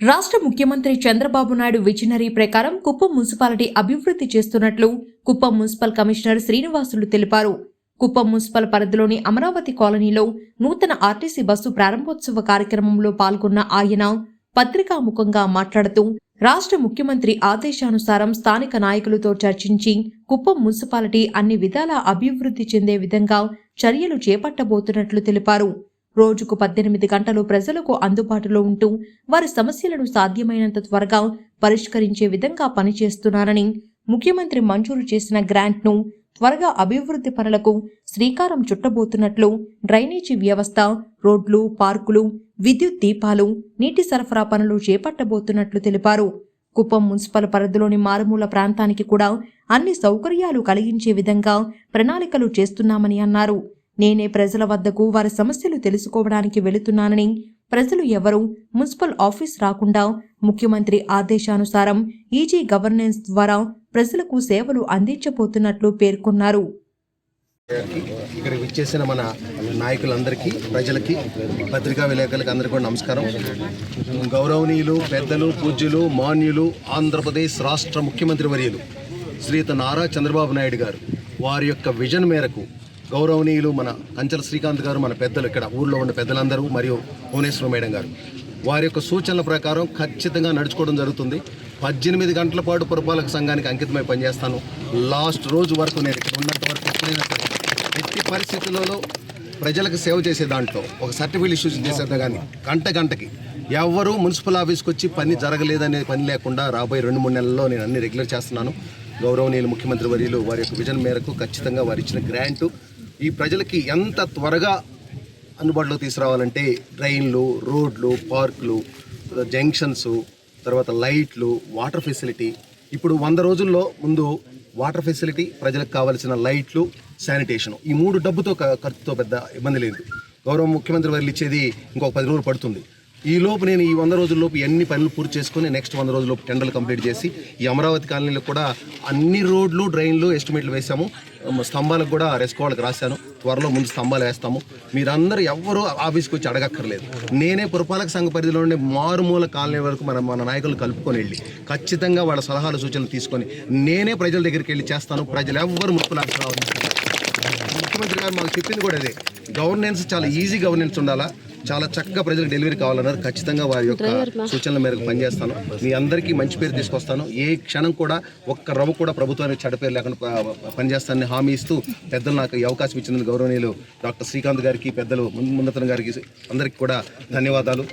రాష్ట్ర ముఖ్యమంత్రి చంద్రబాబు నాయుడు విజనరీ ప్రకారం కుప్పం మున్సిపాలిటీ అభివృద్ధి చేస్తున్నట్లు కుప్పం మున్సిపల్ కమిషనర్ శ్రీనివాసులు తెలిపారు. కుప్పం మున్సిపల్ పరిధిలోని అమరావతి కాలనీలో నూతన ఆర్టీసీ బస్సు ప్రారంభోత్సవ కార్యక్రమంలో పాల్గొన్న ఆయన పత్రికాముఖంగా మాట్లాడుతూ రాష్ట్ర ముఖ్యమంత్రి ఆదేశానుసారం స్థానిక నాయకులతో చర్చించి కుప్పం మున్సిపాలిటీ అన్ని విధాలా అభివృద్ధి చెందే విధంగా చర్యలు చేపట్టబోతున్నట్లు తెలిపారు. రోజుకు పద్దెనిమిది గంటలు ప్రజలకు అందుబాటులో ఉంటూ వారి సమస్యలను సాధ్యమైనంత త్వరగా పరిష్కరించే విధంగా పనిచేస్తున్నారని ముఖ్యమంత్రి మంజూరు చేసిన గ్రాంట్ను త్వరగా అభివృద్ధి పనులకు శ్రీకారం చుట్టబోతున్నట్లు డ్రైనేజీ వ్యవస్థ రోడ్లు పార్కులు విద్యుత్ దీపాలు నీటి సరఫరా పనులు చేపట్టబోతున్నట్లు తెలిపారు. కుప్పం మున్సిపల్ పరిధిలోని మారుమూల ప్రాంతానికి కూడా అన్ని సౌకర్యాలు కలిగించే విధంగా ప్రణాళికలు చేస్తున్నామని అన్నారు. నేనే ప్రజల వద్దకు వారి సమస్యలు తెలుసుకోవడానికి వెళుతున్నానని ప్రజలు ఎవరూ మున్సిపల్ ఆఫీస్ రాకుండా ముఖ్యమంత్రి ఆదేశానుసారం ఈజీ గవర్నెన్స్ ద్వారా ప్రజలకు సేవలు అందించబోతున్నట్లు పేర్కొన్నారు. ఇక్కడ విచ్చేసిన మన నాయకులందరికీ ప్రజలకి పత్రికా విలేకరులకు అందరికీ కూడా నమస్కారం. గౌరవనీయులు పెద్దలు పూజ్యులు మాన్యులు ఆంధ్రప్రదేశ్ రాష్ట్ర ముఖ్యమంత్రి వర్యులు శ్రీత నారా చంద్రబాబు నాయుడు గారు వారి యొక్క విజన్ మేరకు గౌరవనీయులు మన అంచల శ్రీకాంత్ గారు మన పెద్దలు ఇక్కడ ఊళ్ళో ఉన్న పెద్దలందరూ మరియు భువనేశ్వర మేడం గారు. వారి యొక్క సూచనల ప్రకారం ఖచ్చితంగా నడుచుకోవడం జరుగుతుంది. పద్దెనిమిది గంటల పాటు పురపాలక సంఘానికి అంకితమై పనిచేస్తాను. లాస్ట్ రోజు వరకు నేను ఇక్కడ ఉన్నంత వరకు ఎప్పుడైనా సరే ఎట్టి పరిస్థితులలో ప్రజలకు సేవ చేసే దాంట్లో ఒక సర్టిఫికేట్ ఇష్యూ చేసేదా కానీ గంట గంటకి ఎవరు మున్సిపల్ ఆఫీస్కి వచ్చి పని జరగలేదనే పని లేకుండా రాబోయే రెండు మూడు నెలల్లో నేను అన్ని రెగ్యులర్ చేస్తున్నాను. గౌరవనీయులు ముఖ్యమంత్రి వర్యులు వారి యొక్క విజన్ మేరకు ఖచ్చితంగా వారు ఇచ్చిన గ్రాంటు ఈ ప్రజలకి ఎంత త్వరగా అందుబాటులోకి తీసుకురావాలంటే ట్రైన్లు రోడ్లు పార్కులు జంక్షన్స్ తర్వాత లైట్లు వాటర్ ఫెసిలిటీ. ఇప్పుడు వంద రోజుల్లో ముందు వాటర్ ఫెసిలిటీ ప్రజలకు కావాల్సిన లైట్లు శానిటేషన్. ఈ మూడు డబ్బుతో క- ఖర్చుతో పెద్ద ఇబ్బంది లేదు. గౌరవ ముఖ్యమంత్రి వారు ఇచ్చేది ఇంకొక పది రోజులు పడుతుంది. ఈ లోపు నేను ఈ వంద రోజుల్లోపు ఎన్ని పనులు పూర్తి చేసుకొని నెక్స్ట్ వంద రోజుల్లోపు టెండర్లు కంప్లీట్ చేసి ఈ అమరావతి కాలనీలో కూడా అన్ని రోడ్లు డ్రైన్లు ఎస్టిమేట్లు వేసాము స్తంభాలకు కూడా రెస్కోవాళ్ళకి రాశాను. త్వరలో ముందు స్తంభాలు వేస్తాము. మీరందరూ ఎవ్వరూ ఆఫీస్కి వచ్చి అడగక్కర్లేదు. నేనే పురపాలక సంఘ పరిధిలో ఉండే మారుమూల కాలనీ వరకు మన మన నాయకులు కలుపుకొని వెళ్ళి ఖచ్చితంగా వాళ్ళ సలహాలు సూచనలు తీసుకొని నేనే ప్రజల దగ్గరికి వెళ్ళి చేస్తాను. ప్రజలు ఎవ్వరు ముప్పులు రావాలి ముఖ్యమంత్రి గారు మాకు చెప్పింది కూడా అదే. గవర్నెన్స్ చాలా ఈజీ గవర్నెన్స్ ఉండాలా? చాలా చక్కగా ప్రజలకు డెలివరీ కావాలన్నారు. ఖచ్చితంగా వారి యొక్క సూచనల మేరకు పనిచేస్తాను. మీ అందరికీ మంచి పేరు తీసుకొస్తాను. ఏ క్షణం కూడా ఒక్క రవ్వ కూడా ప్రభుత్వానికి చెడ్డ పేరు లేకుండా పనిచేస్తానని హామీ ఇస్తూ పెద్దలు నాకు ఈ అవకాశం ఇచ్చినందుకు గౌరవనీయులు డాక్టర్ శ్రీకాంత్ గారికి పెద్దలు మున్నతన్ గారికి అందరికీ కూడా ధన్యవాదాలు.